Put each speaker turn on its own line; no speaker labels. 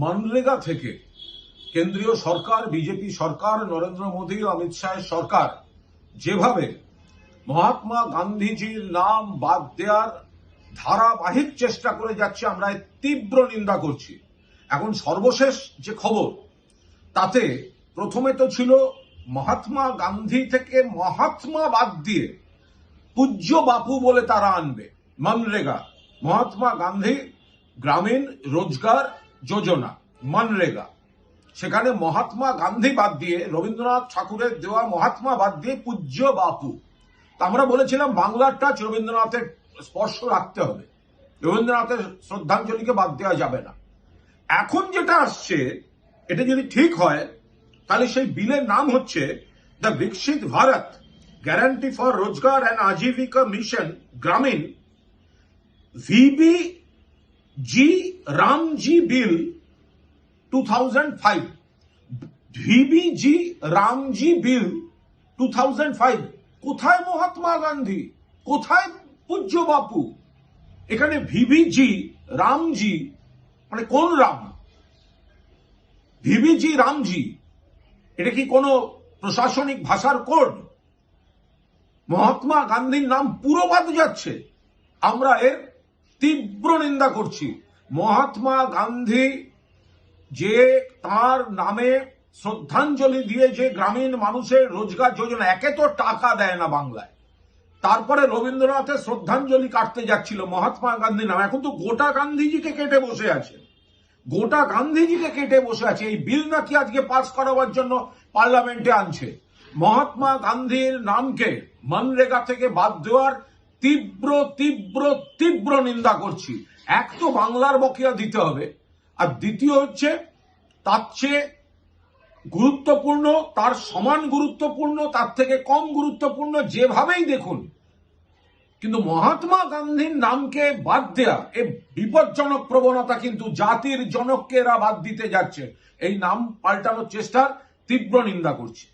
মনরেগা থেকে কেন্দ্রীয় সরকার, বিজেপি সরকার, নরেন্দ্র মোদী, অমিত শাহের সরকার যেভাবে মহাত্মা গান্ধীজির নাম বাদ দেওয়ার ধারাবাহিক চেষ্টা করে যাচ্ছে, আমরা তীব্র নিন্দা করছি। এখন সর্বশেষ যে খবর, তাতে প্রথমে তো ছিল মহাত্মা গান্ধী থেকে মহাত্মা বাদ দিয়ে পূজ্য বাপু বলে তারা আনবে, মনরেগা। মহাত্মা গান্ধী গ্রামীণ রোজগার যোজনা, মনরেগা। সেখানে মহাত্মা গান্ধী বাদ দিয়ে, রবীন্দ্রনাথ ঠাকুরের দেওয়া মহাত্মা বাদ দিয়ে পূজ্য বাপু। আমরা বলেছিলাম বাংলার টাচ রবীন্দ্রনাথের স্পর্শ রাখতে হবে। রবীন্দ্রনাথের শ্রদ্ধাঞ্জলিকে বাদ দেওয়া যাবে না। এখন যেটা আসছে, এটা যদি ঠিক হয়, তাহলে সেই বিলের নাম হচ্ছে the Viksit Bharat guarantee for Rozgar and Ajeevika mission Gramin VB G RAM G bill two thousand five VB G RAM G bill two thousand five কোথায় মহাত্মা গান্ধী? কোথায় পূজ্য বাপু? এখানে ভিবিজি রামজি মানে কোন রাম? ভিবিজি রামজি এটা কি কোনো প্রশাসনিক ভাষার কোড? মহাত্মা গান্ধীর নাম পুরো বাদ যাচ্ছে। আমরা এর তীব্র নিন্দা করছি। মহাত্মা গান্ধী যে তার নামে শ্রদ্ধাঞ্জলি দিয়ে যে গ্রামীণ মানুষের রোজগার যোজনা, একে তো টাকা দেয় না বাংলায়। তারপরে রবীন্দ্রনাথের শ্রদ্ধাঞ্জলি কাটতে যাচ্ছিল, মহাত্মা গান্ধীর নাম। এখন তো গোটা গান্ধীজিকে কেটে বসে আছে। গোটা গান্ধীজিকে কেটে বসে আছে, এই বিল নাকি আজকে পাস করাবার জন্য পার্লামেন্টে আনছে। মহাত্মা গান্ধীর নামকে মনরেগা থেকে বাদ দেওয়ার তীব্র তীব্র তীব্র নিন্দা করছি। এক তো বাংলার বকেয়া দিতে হবে, আর দ্বিতীয় হচ্ছে তার চেয়ে গুরুত্বপূর্ণ, তার সমান গুরুত্বপূর্ণ, তার থেকে কম গুরুত্বপূর্ণ যেভাবেই দেখুন, কিন্তু মহাত্মা গান্ধীর নামকে বাদ দেয়া, এ বিপজ্জনক প্রবণতা কিন্তু জাতির জনককে এরা বাদ দিতে যাচ্ছে। এই নাম পাল্টানোর চেষ্টার তীব্র নিন্দা করছে।